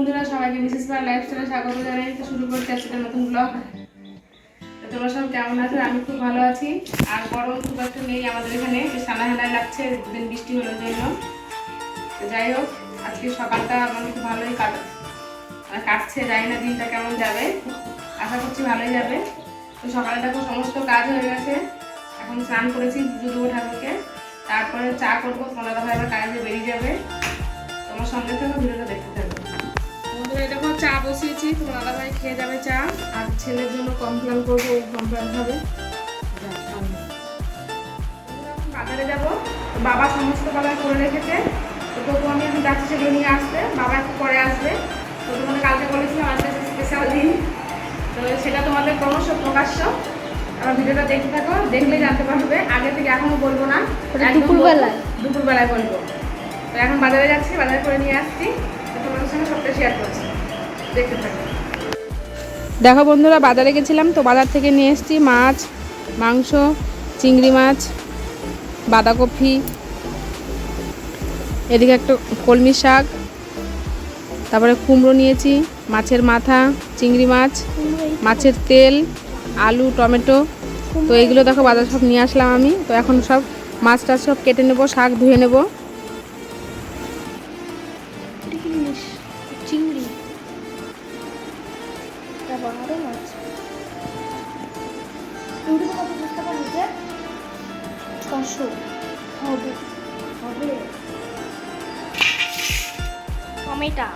বন্ধুরা, সবাইকে বিশেষ করে লাইফস্টাইলে স্বাগত জানাই। তো শুরু করতে আজকে নতুন ব্লগ তো তোমরা সব কেমন আছো? আমি খুব ভালো আছি। আর গরম খুব একটা নেই আমাদের এখানে। বেশ ঠান্ডা লাগছে, দুদিন বৃষ্টি হলো জন্য। তো যাই হোক, আজকে সকালটা আমার খুব ভালোই কাট মানে কাটছে, জানি না দিনটা কেমন যাবে। আশা করছি ভালোই যাবে। তো সকালে দেখো সমস্ত কাজ হয়ে গেছে। এখন স্নান করেছি পুজো দেবো ঠাকুরকে। তারপরে চা করব। তোমার ভাই আবার কাজে বেরিয়ে যাবে। তোমার সঙ্গে থেকে ভিডিওটা দেখতে থাকো বন্ধুরা দেখো চা বসিয়েছি তোমার ভাই খেয়ে যাবে চা আর ছেলের জন্য কমপ্লেন করব কমপ্লেন হবে। বাজারে যাব বাবা সমস্ত বাজার করে রেখেছে তো তবু আমি এখন যাচ্ছি সেগুলো নিয়ে আসতে বাবা একটু পরে আসবে। তো তোমাদের কালকে বলেছিলাম আজকে স্পেশাল দিন তো সেটা তোমাদের ক্রমশ প্রকাশ্য। আমার ভিডিওটা দেখতে থাকো দেখলে জানতে পারবে আগে থেকে এখনও বলব না দুপুরবেলায়? দুপুরবেলায় বলব। তো এখন বাজারে যাচ্ছি বাজারে করে নিয়ে আসছি তো তোমাদের সঙ্গে সবটা শেয়ার করছি। দেখো বন্ধুরা, বাজারে গেছিলাম তো বাজার থেকে নিয়ে এসেছি মাছ, মাংস, চিংড়ি মাছ, বাঁধাকপি, এদিকে একটা কলমি শাক, তারপরে কুমড়ো নিয়েছি, মাছের মাথা, চিংড়ি মাছ, মাছের তেল, আলু, টমেটো, তো এইগুলো দেখো বাজার সব নিয়ে আসলাম আমি। তো এখন সব মাছ টাছ সব কেটে নেব, শাক ধুয়ে নেব। টমেটা।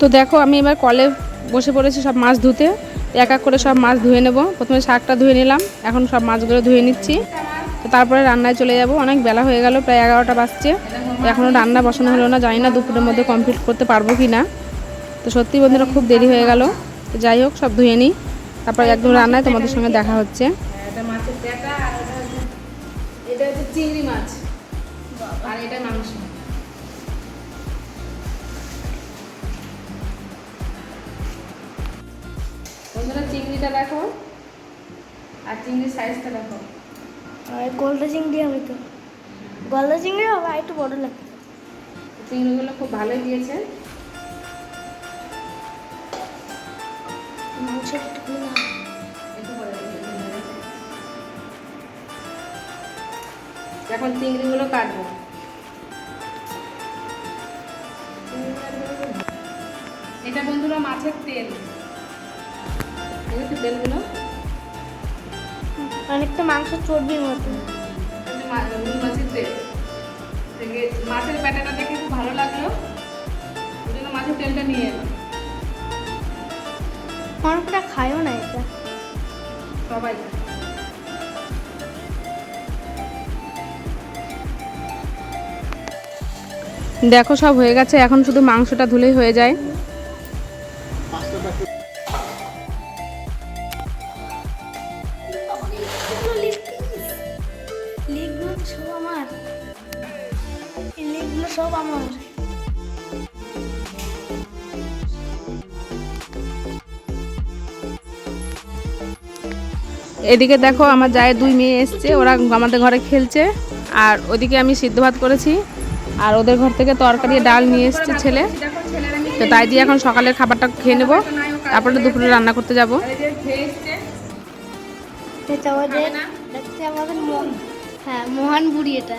তো দেখো আমি এবার কলে বসে পড়েছি সব মাছ ধুতে। এক এক করে সব মাছ ধুয়ে নেব। প্রথমে শাকটা ধুয়ে নিলাম, এখন সব মাছগুলো ধুয়ে নিচ্ছি। তো তারপরে রান্নায় চলে যাব। অনেক বেলা হয়ে গেল, প্রায় এগারোটা বাজছে। এখনও রান্না বসানো হলো না, জানি না দুপুরের মধ্যে কমপ্লিট করতে পারব কি না তো সত্যি বন্ধুরা, খুব দেরি হয়ে গেল। তো যাই হোক, সব ধুয়ে নিই। তারপরে একদম রান্নায় তোমাদের সঙ্গে দেখা হচ্ছে। হচ্ছে চিংড়ি মাছ। আর এটা মাংস। বন্ধুরা চিংড়িটা দেখো আর চিংড়ির সাইজটা দেখো। আর গলদা চিংড়ি হবে তো। গলদা চিংড়ি হবে একটু বড় লাগে। চিংড়িগুলো খুব ভালোই দিয়েছে। মাংস একটু না। একটু পরে দিয়েছে। এখন চিংড়িগুলো কাটবো। এটা বন্ধুরা মাছের তেল। তেলগুলো? অনেকটা মাংস চর্বির মতো। রুই মাছের তেল। থেকে মাছের প্যাটাটা দেখে খুব ভালো লাগল। ওই জন্য মাছের তেলটা নিয়ে এলাম। অনেকটা খায়ও না এটা। সবাই দেখো সব হয়ে গেছে। এখন শুধু মাংসটা ধুলেই হয়ে যায়। এদিকে দেখো আমার জায়ের দুই মেয়ে এসছে ওরা আমাদের ঘরে খেলছে। আর ওদিকে আমি সিদ্ধ ভাত করেছি আর ওদের ঘর থেকে তরকারি ডাল নিয়ে এসছে ছেলে। তো তাই দিয়ে এখন সকালের খাবারটা খেয়ে নেব তারপরে দুপুরে রান্না করতে যাব। হ্যাঁ মহান বুড়ি এটা।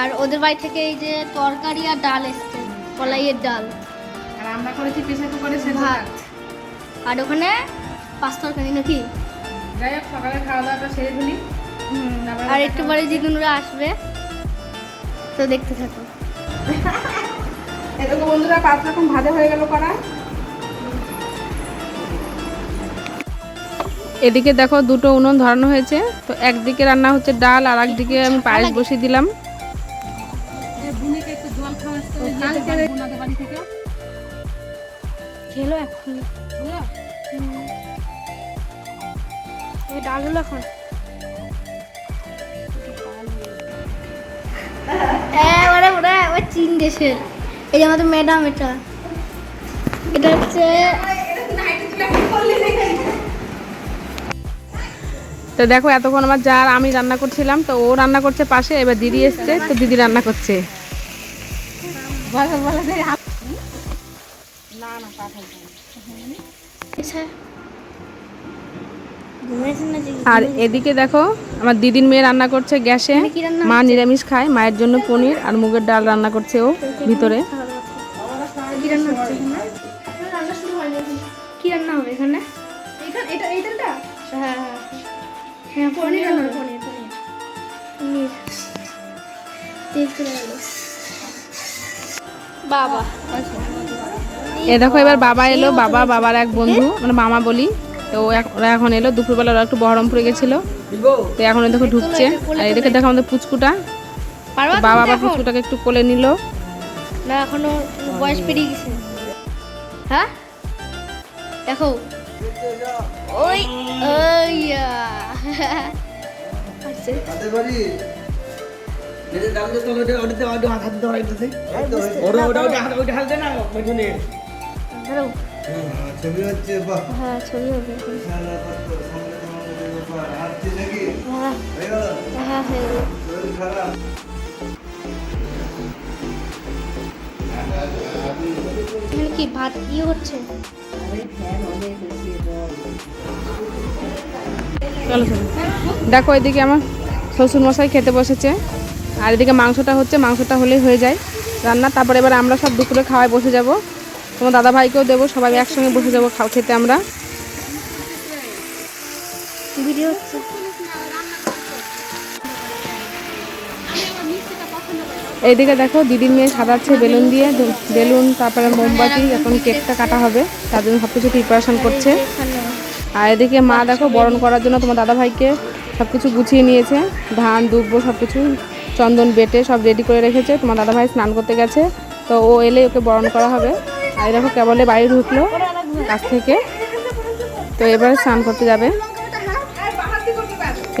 আর ওদের বাড়ি থেকে এই যে তরকারি আর ডাল এসছে কলাইয়ের ডাল। আর আমরা করেছি কুকারে ভাত। আর ওখানে পাঁচ তরকারি নাকি? যাই হোক সকালে খাওয়া দাওয়াটা সেরে ফেলি। আর একটু পরে জিদুনরা আসবে তো দেখতে থাকো। এদিকে বন্ধুরা পাঁচ রকম ভাজা হয়ে গেল করা এদিকে দেখো দুটো উনুন ধরানো হয়েছে তো একদিকে রান্না হচ্ছে ডাল আর একদিকে আমি পায়েস বসিয়ে দিলাম। খেলো এখন। এই ডাল হলো এখন। হ্যাঁ ওরা চীন দেশের। এই যে আমাদের ম্যাডাম এটা। এটা হচ্ছে তো দেখো এতক্ষণ আমার যার আমি রান্না করছিলাম তো ও রান্না করছে পাশে এবার দিদি এসছে তো দিদি রান্না করছে। না যে আর এদিকে দেখো আমার দিদির মেয়ে রান্না করছে গ্যাসে। রান্না মা নিরামিষ খায় মায়ের জন্য পনির আর মুগের ডাল রান্না করছে ও ভিতরে। কি রান্না হবে এখানে? এটা হ্যাঁ। হ্যাঁ পনির রান্না পনির। পনির। বাবা। এ দেখো এবার বাবা এলো। বাবা বাবার এক বন্ধু। মানে মামা বলি। তো ওরা এখন এলো দুপুরবেলা ওরা একটু বহরমপুরে গেছিল। তো এখন দেখো ঢুকছে। আর এদিকে দেখো আমাদের পুচকুটা। বাবা আবার পুচকুটাকে একটু কোলে নিল। না এখনও বয়স পেরিয়ে গেছে। হ্যাঁ? দেখো। ওই ওই আসছে। হাতে বাড়ি? যেটা দাম যে তোলো ওটা ওটা হাত ধরা ওটা ওটা ওটা হাত দে না ধরো। ছবি হচ্ছে হ্যাঁ ছবি হবে। হ্যাঁ। হয়ে হ্যাঁ এখানে কি ভাত ইয়ে হচ্ছে? চলো চলো। দেখো এদিকে আমার শ্বশুর মশাই খেতে বসেছে। আর এদিকে মাংসটা হচ্ছে মাংসটা হলেই হয়ে যায়। রান্না তারপরে এবার আমরা সব দুপুরে খাওয়ায় বসে যাব। তোমার দাদা ভাইকেও দেবো সবাই একসঙ্গে বসে যাব খাও খেতে আমরা। এইদিকে দেখো দিদির মেয়ে সাজাচ্ছে বেলুন দিয়ে বেলুন তারপরে মোমবাতি এখন কেকটা কাটা হবে তার জন্য সব কিছু প্রিপারেশন করছে। আর এদিকে মা দেখো বরণ করার জন্য তোমার দাদা ভাইকে সব কিছু গুছিয়ে নিয়েছে। ধান দুব্ব সব কিছু চন্দন বেটে সব রেডি করে রেখেছে। তোমার দাদা ভাই স্নান করতে গেছে তো ও এলে ওকে বরণ করা হবে। আর দেখো কেবলে বাড়ি ঢুকলো কাছ থেকে। তো এবারে স্নান করতে যাবে।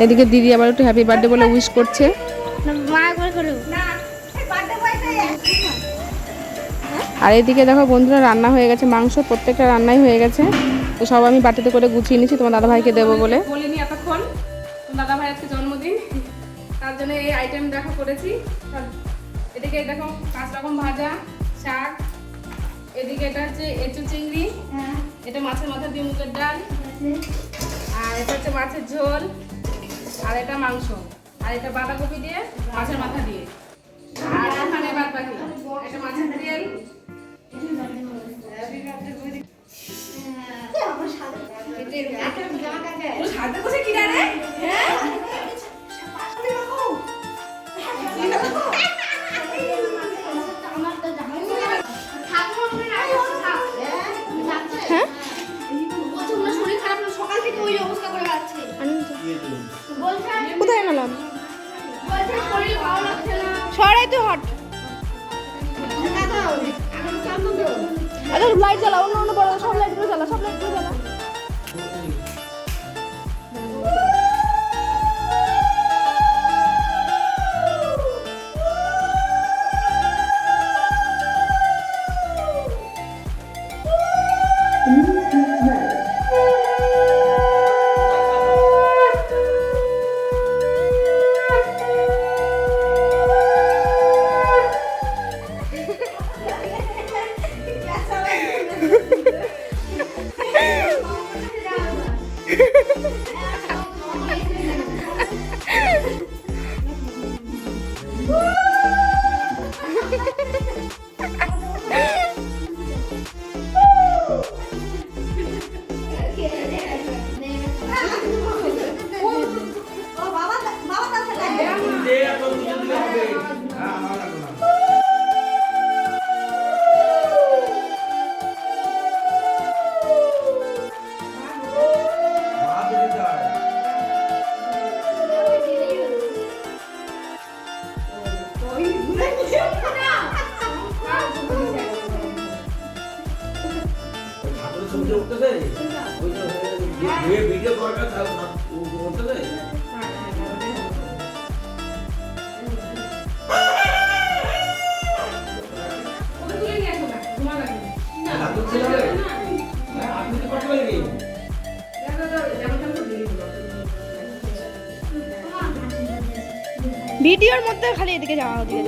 এদিকে দিদি আবার একটু হ্যাপি বার্থডে বলে উইশ করছে। আর এদিকে দেখো বন্ধুরা, রান্না হয়ে গেছে, মাংস প্রত্যেকটা রান্নাই হয়ে গেছে। তো সব আমি বাটিতে করে গুছিয়ে নিচ্ছি, তোমার দাদা ভাইকে দেবো বলে। দাদা ভাই আজকে জন্মদিন। তার জন্য এই আইটেম দেখো করেছি। এদিকে দেখো পাঁচ রকম ভাজা, শাক এদিকে এটা হচ্ছে এঁচু চিংড়ি হ্যাঁ এটা মাছের মাথা দিয়ে মুগের ডাল আর এটা হচ্ছে মাছের ঝোল আর এটা মাংস আর এটা বাঁধাকপি দিয়ে মাছের মাথা দিয়ে আর এখানে বাদ বাকি এটা মাছের তেল কি রে হ্যাঁ লাইট জ্বালা ভিডিওর মধ্যে খালি এদিকে যাওয়া হচ্ছে।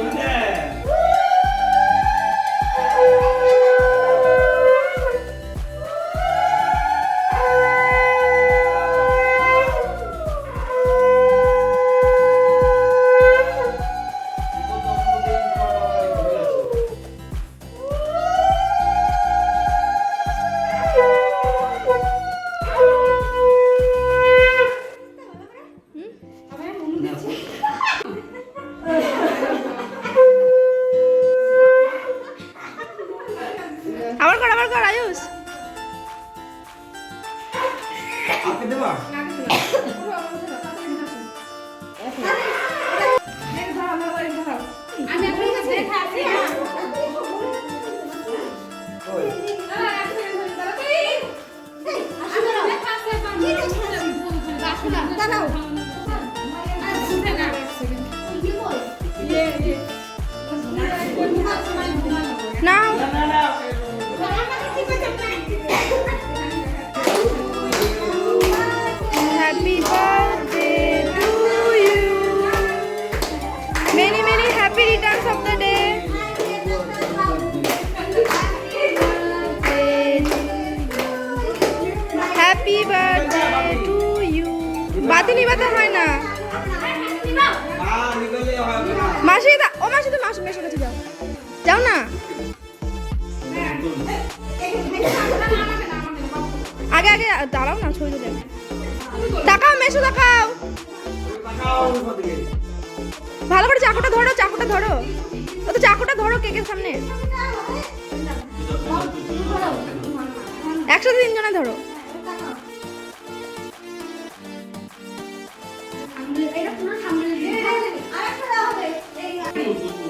দাঁড়াও নাও মাসি, দা ও মাসি তো মাসি মেশো কাছে যাও। যাও না? আগে আগে দাঁড়াও না, ছবি তুলে তাকাও মেশো তাকাও। ভালো করে চাকুটা ধরো চাকুটা ধরো। ও তো চাকুটা ধরো কেকের সামনে। একসাথে তিনজনে ধরো। এটা পুরো সামনে এই আমি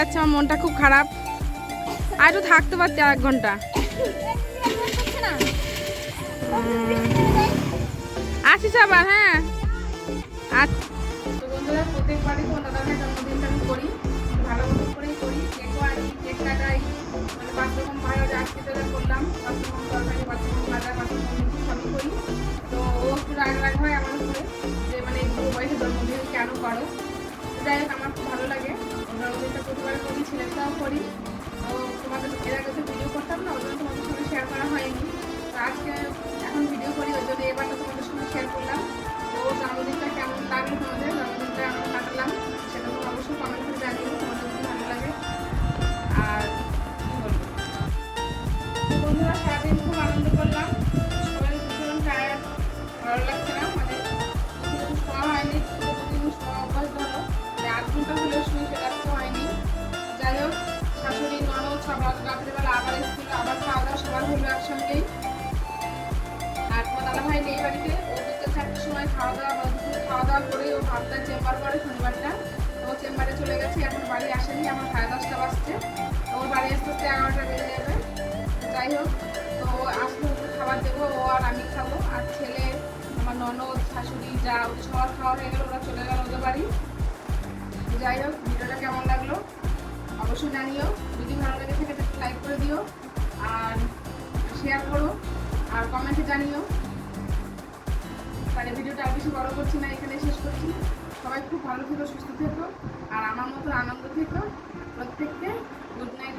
যাচ্ছে, আমার মনটা খুব খারাপ। আর থাকতে পারছি আর এক ঘণ্টা। আসিস আবার হ্যাঁ। আচ্ছা। প্রত্যেকবারই তো জন্মদিনটা আমি করি। ভালো মতো করি। কেক মানে করলাম। করি। তো হয় আমার যে মানে জন্মদিন কেন যাই হোক, আমার খুব ভালো লাগে। ওর জন্মদিনটা প্রতিবার করি ছেলেটাও করি তো তোমাদের এর আগে তো ভিডিও করতাম না ওই জন্য তোমাদের সঙ্গে শেয়ার করা হয়নি। তো আজকে এখন ভিডিও করি ওই আবার এসেছিল আবার খাওয়া দাওয়া সবার দাদা ভাই নেই বাড়িতে ও সময় খাওয়া দাওয়া খাওয়া দাওয়া করে ও ভাতটা চেম্বার করে শনিবারটা ও চেম্বারে চলে গেছে এখন বাড়ি আসেনি আমার সাড়ে দশটা বাজছে ওর বাড়ি আসতে এগারোটা বেজে যাবে যাই হোক তো আসলে খাবার দেবো ও আর আমি খাব আর ছেলে আমার ননদ শাশুড়ি যা সবার খাওয়া হয়ে গেলো ওরা চলে গেল ওদের বাড়ি যাই হোক ভিডিওটা কেমন লাগল? অবশ্যই জানিও। যদি ভালো লেগে থাকে লাইক করে দিও আর শেয়ার করো আর কমেন্টে জানিও। তাহলে ভিডিওটা আর কিছু বড় করছি না এখানে শেষ করছি। সবাই খুব ভালো থেকো, সুস্থ থেকো, আর আমার মতো আনন্দ থেকো। প্রত্যেককে গুড নাইট